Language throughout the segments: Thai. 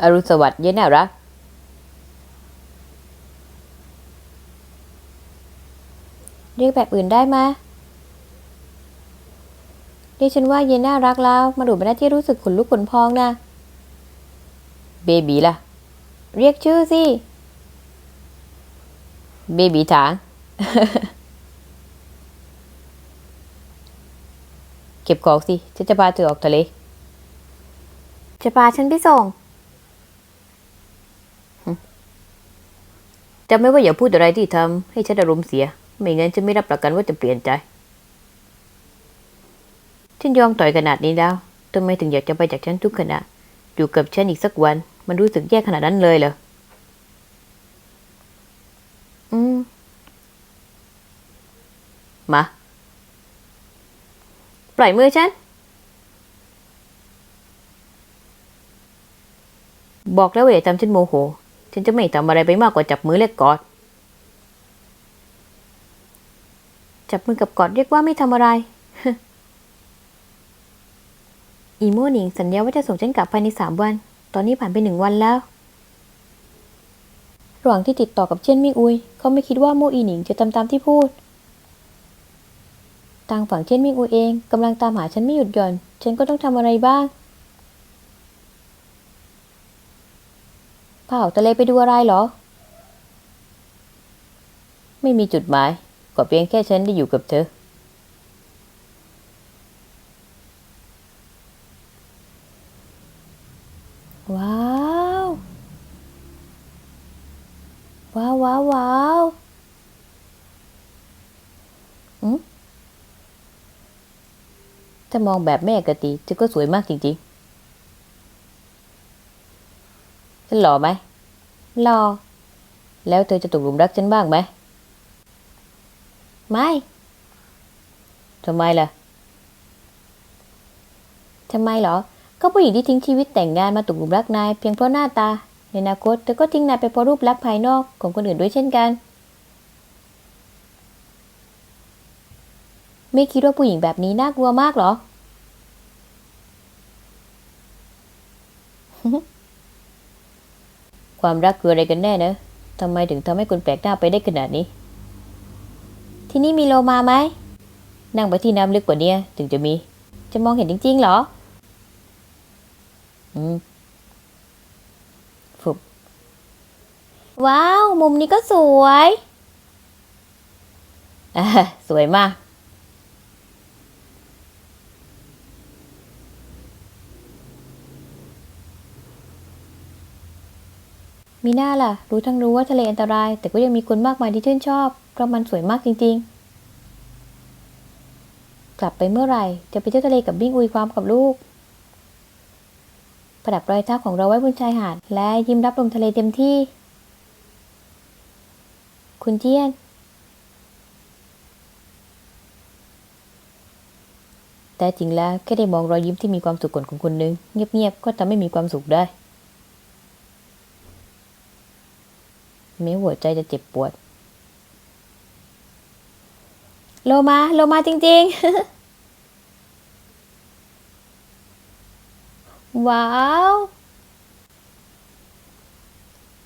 อรุณสวัสดิ์เย็นน่ารัก เรียกแบบอื่นได้ไหมเรียกฉันว่าเย็นน่ารักแล้ว มาดูไม่ได้ที่รู้สึกขนลุกขนพองนะ เบบีล่ะ เรียกชื่อสิ เบบีถางเก็บของสิฉันจะพาเธอออกทะเล จะพาฉันไปส่ง จำไม่ว่าอย่าพูดอะไรที่ทำให้ฉันอารมณ์เสีย ไม่งั้นฉันไม่รับประกันว่าจะเปลี่ยนใจ ฉันยอมต่อยขนาดนี้แล้วทำไมถึงอยากจะไปจากฉันทุกขณะ อยู่กับฉันอีกสักวัน มันรู้สึกแย่ขนาดนั้นเลยเหรอ อืม มา ปล่อยมือฉัน บอกแล้วว่าอย่าทำฉันโมโห ฉันจะไม่ทำอะไรไปมากกว่าจับมือและกอด จับมือกับกอดเรียกว่าไม่ทำอะไร อีโมหนิงสัญญาว่าจะส่งฉันกลับภายในสามวัน ตอนนี้ผ่านไปหนึ่งวันแล้ว ระหว่างที่ติดต่อกับเจียนมิงอุย เขาไม่คิดว่าโมอีหนิงจะทำตามที่พูดทางฝั่งเจียนมิงอุยเองกำลังตามหาฉันไม่หยุดหย่อน ฉันก็ต้องทำอะไรบ้าง พาออกทะเลไปดูอะไรเหรอ ไม่มีจุดหมายก็เพียงแค่ฉันได้อยู่กับเธอ ว้าว ว้าวว้าวว้าวถ้ามองแบบแม่กติเธอก็สวยมากจริงๆ ฉันหล่อไหมรอแล้วเธอจะตกหลุมรักฉันบ้างไหม ไม่ทำไมล่ะทำไมเหรอ ก็ผู้หญิงที่ทิ้งชีวิตแต่งงานมาตกหลุมรักนายเพียงเพราะหน้าตา ในอนาคตเธอก็ทิ้งนายไปเพราะรูปลักษณ์ภายนอกของคนอื่นด้วยเช่นกัน ไม่คิดว่าผู้หญิงแบบนี้น่ากลัวมากเหรอ ความรักคืออะไรกันแน่เนอะทำไมถึงทำให้คนแปลกหน้าไปได้ขนาดนี้ ที่นี่มีโลมาไหม นั่งไปที่น้ำลึกกว่านี้ถึงจะมี จะมองเห็นจริง ๆ เหรอ อืมฟุบว้าว มุมนี้ก็สวย อ่า สวยมาก มีหน้าล่ะ รู้ทั้งรู้ว่าทะเลอันตราย แต่ก็ยังมีคนมากมายที่ชื่นชอบ เพราะมันสวยมากจริง ๆ กลับไปเมื่อไหร่ จะไปเที่ยวทะเลกับบิ้งอุยความกับลูก ประดับรอยเท้าของเราไว้บนชายหาด และยิ้มรับลมทะเลเต็มที่ คุณเจียน แต่จริงแล้วแค่ได้มองรอยยิ้มที่มีความสุขของคนนึงเงียบๆก็ทำให้มีความสุขได้ แม้หัวใจจะเจ็บปวด โลมาโลมาจริง ๆ ว้าว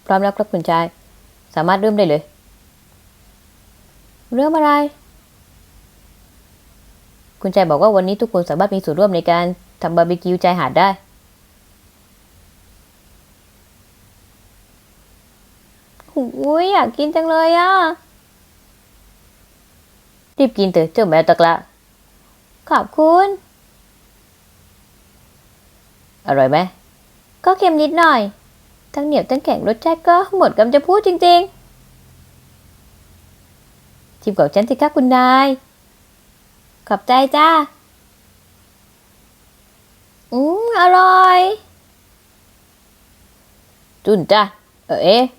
พร้อมแล้วครับคุณชาย สามารถเริ่มได้เลย เรื่องอะไร คุณชายบอกว่าวันนี้ทุกคนสามารถมีส่วนร่วมในการทำบาร์บีคิวชายหาดได้ หูยอยากกินจังเลยอะ รีบกินเถอะเจ้าแมวตะกละ ขอบคุณ อร่อยไหม ก็เค็มนิดหน่อย ทั้งเหนียวทั้งแข็งรสชาติก็หมดคำจะพูดจริงชิมกับฉันสิคะคุณนายๆขอบใจจ้า อืมอร่อย จุนจ้าเออ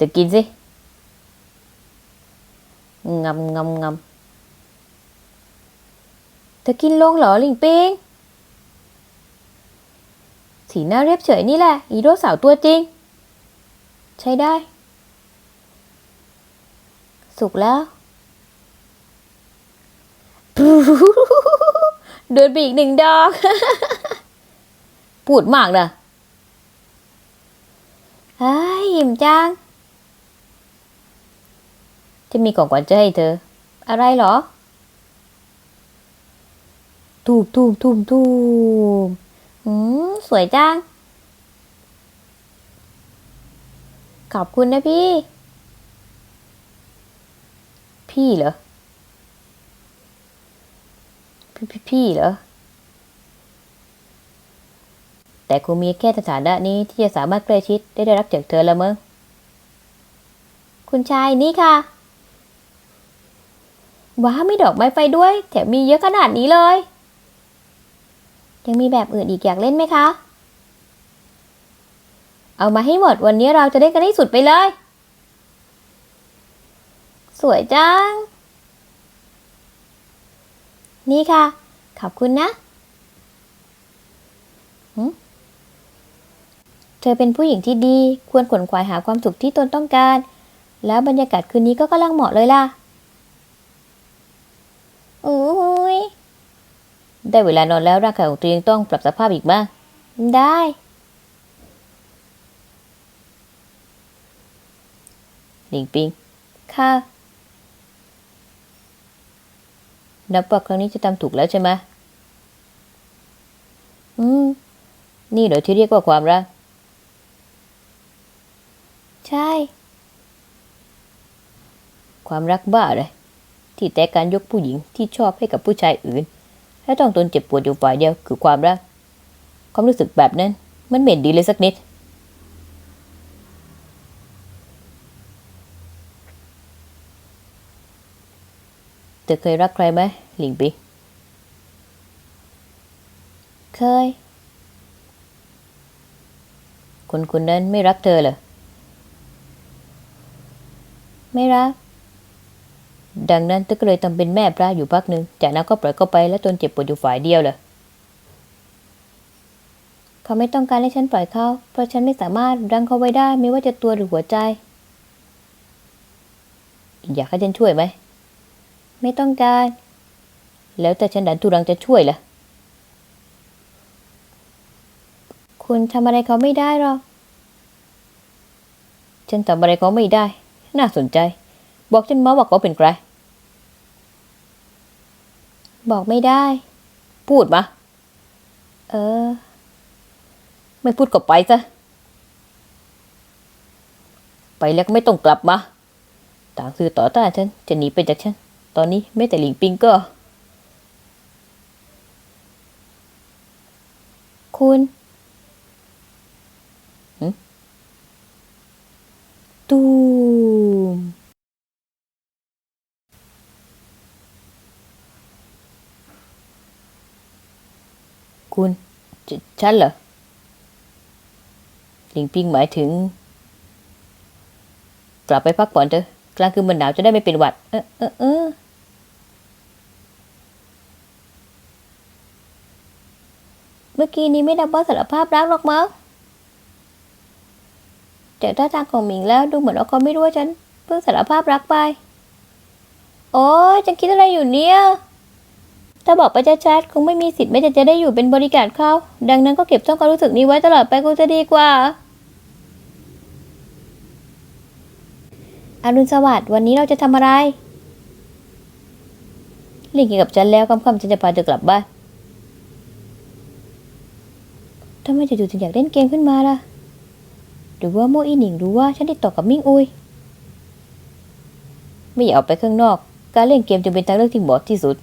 เอ๊ะเธอกินสิงำงำงเธอกินลงเหรอลิงปิงสีหน้าเรียบเฉยนี่แหละอีโรสาวตัวจริง ใช้ได้ สุกแล้ว เดินไปอีกหนึ่งดอกพูดมากนะเฮ้ยหิมจัง จะมีของขวัญจะให้เธอ อะไรเหรอทูบทูบทูบทูบอืมสวยจัง ขอบคุณนะพี่ พี่เหรอ พี่พี่พี่เหรอ แต่คงมีแค่สถานะนี้ที่จะสามารถใกล้ชิดได้ได้รับจากเธอละมั้งคุณชายนี่ค่ะ ว้ามีดอกไม้ไฟด้วย แถมมีเยอะขนาดนี้เลย ยังมีแบบอื่นอีกอยากเล่นไหมคะ เอามาให้หมดวันนี้เราจะได้กันให้สุดไปเลย สวยจัง นี่ค่ะ ขอบคุณนะเธอเป็นผู้หญิงที่ดี ควรขวนขวายหาความสุขที่ตนต้องการ แล้วบรรยากาศคืนนี้ก็กำลังเหมาะเลยล่ะโอ้ย ได้เวลานอนแล้วร่างกายของตัวเองต้องปรับสภาพอีกบ้าง ได้ หลิงปิง ค่ะ นับว่าครั้งนี้จะทำถูกแล้วใช่ไหม อืม นี่เหรอที่เรียกว่าความรัก ใช่ ความรักบ้าเลยที่แต่การยกผู้หญิงที่ชอบให้กับผู้ชายอื่น และต้องทนเจ็บปวดอยู่ฝ่ายเดียวคือความรัก ความรู้สึกแบบนั้น มันเหม็นดีเลยสักนิด เธอเคยรักใครไหมหลิงปิงเคย คนคนนั้นไม่รักเธอเหรอ ไม่รัก ดังนั้นเธอก็เลยทำเป็นแม่พระอยู่พักหนึ่งจากนั้นก็ปล่อยเขาไปแล้วตนเจ็บปวดอยู่ฝ่ายเดียวเหรอเขาไม่ต้องการให้ฉันปล่อยเขาเพราะฉันไม่สามารถรั้งเขาไว้ได้ไม่ว่าจะตัวหรือหัวใจ อยากให้ฉันช่วยไหม ไม่ต้องการ แล้วแต่ฉันดันทุรังจะช่วยล่ะ คุณทำอะไรเขาไม่ได้หรอก ฉันทำอะไรเขาไม่ได้ น่าสนใจ บอกฉันมาว่าเขาเป็นใคร บอกไม่ได้ พูดมาเออ ไม่พูดก็ไปซะ ไปแล้วก็ไม่ต้องกลับมา ต่างสื่อต่อต้านฉัน จะหนีไปจากฉัน ตอนนี้ไม่แต่หลิงปิงก็ คุณตูม คุณฉฉันเหรอหลิงปิงหมายถึง กลับไปพักผ่อนเถอะ กลางคืนมันหนาวจะได้ไม่เป็นหวัด เออเออเออเมื่อกี้นี้ไม่นับว่าสารภาพรักหรอกมั้งจากท่าทางของหมิงแล้วดูเหมือนว่าเขาไม่รู้ว่าฉัน เพิ่งสารภาพรักไป โอ้ยฉันคิดอะไรอยู่เนี่ย ถ้าบอกไปชัดๆคงไม่มีสิทธิ์แม้แต่จะได้อยู่เป็นบริการเขาดังนั้นก็เก็บช่องความรู้สึกนี้ไว้ตลอดไปคงจะดีกว่า อรุณสวัสดิ์วันนี้เราจะทำอะไรเล่นเกี่ยวกับฉันแล้วค่ำๆฉันจะพาเธอกลับบ้านทำไมจู่ๆถึงอยากเล่นเกมขึ้นมาล่ะ หรือว่าโมอีหนิงรู้ว่าฉันติดต่อกับมิ่งอุย ไม่อยากออกไปข้างนอก การเล่นเกมจึงเป็นทางเลือกที่เหมาะที่สุด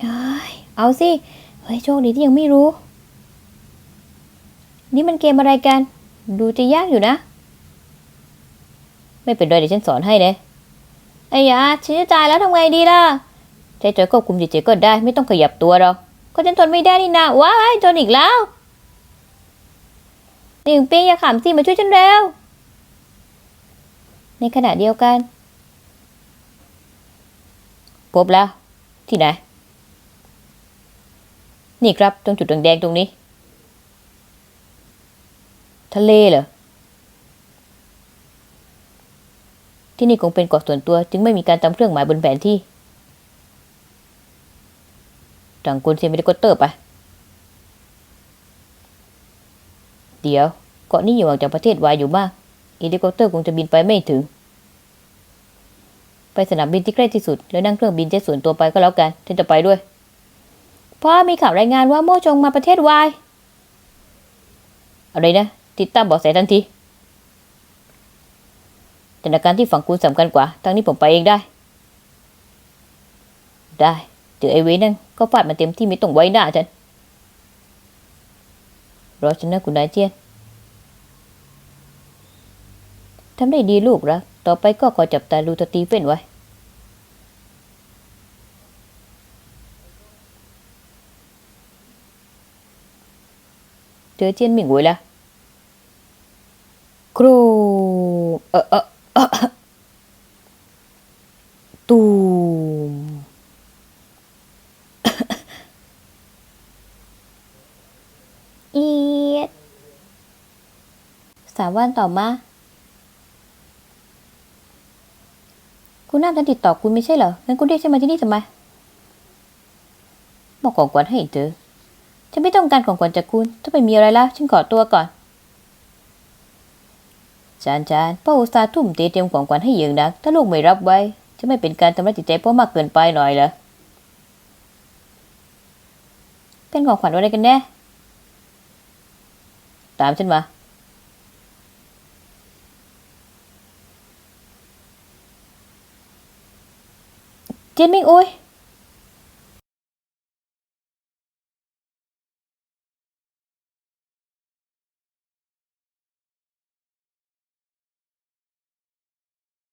เอ้ย เอาสิ เฮ้ยโชคดีที่ยังไม่รู้ นี่มันเกมอะไรกัน ดูจะยากอยู่นะ ไม่เป็นไรเดี๋ยวฉันสอนให้เลยไอ้ยาฉันจะตายแล้วทำไงดีล่ะใช้จอยควบคุมจิตใจก็ได้ ไม่ต้องขยับตัวหรอกก็ฉันทนไม่ได้นี่นะว้ายทนอีกแล้วหนึ่งปีอย่าขำสิมาช่วยฉันเร็ว ในขณะเดียวกัน พบแล้ว ที่ไหน นี่ครับตรงจุดแดงๆตรงนี้ ทะเลเหรอ ที่นี่คงเป็นเกาะส่วนตัว จึงไม่มีการจำเครื่องหมายบนแผนที่ต่างคนเซมิเดโกเตอร์ไป เดี๋ยว เกาะนี้อยู่ห่างจากประเทศวายอยู่มากเฮลิคอปเตอร์คงจะบินไปไม่ถึง ไปสนามบินที่ใกล้ที่สุด แล้วนั่งเครื่องบินเจ็ตส่วนตัวไปก็แล้วกันฉันจะไปด้วย พ่อมีข่าวรายงานว่าโมจงมาประเทศวายอะไรนะ ติดตามบาะแสทันทีแต่นการที่ฝั่งคุณสำคัญกว่าทางนี้ผมไปเองได้ ได้เจอไอเวนั่นก็ฟาดมาเต็มที่ไม่ต้องไว้หน้าฉันรอฉันนะคุณนายเจียนทำได้ดีลูกรักต่อไปก็ขอจับตาดูสตีเฟนไว้ เจอเจียนหมิงหวยละครูเออเออเอตูมเอียดสามวันต่อมาคุณน้ำฉันติดต่อคุณไม่ใช่เหรองั้นคุณเรียกฉันมาที่นี่ทำไมบอกของขวัญให้เธอ ฉันไม่ต้องการของขวัญจากคุณถ้าไม่มีอะไรแล้วฉันขอตัวก่อนจานจานพ่ออุตส่าห์ทุ่มเทเตรียมของขวัญให้อย่างนัก ถ้าลูกไม่รับไว้ จะไม่เป็นการทำร้ายจิตใจพ่อมากเกินไปหน่อยเหรอเป็นของขวัญอะไรกันแน่ ตามฉันมาเจนมิงอุ้ย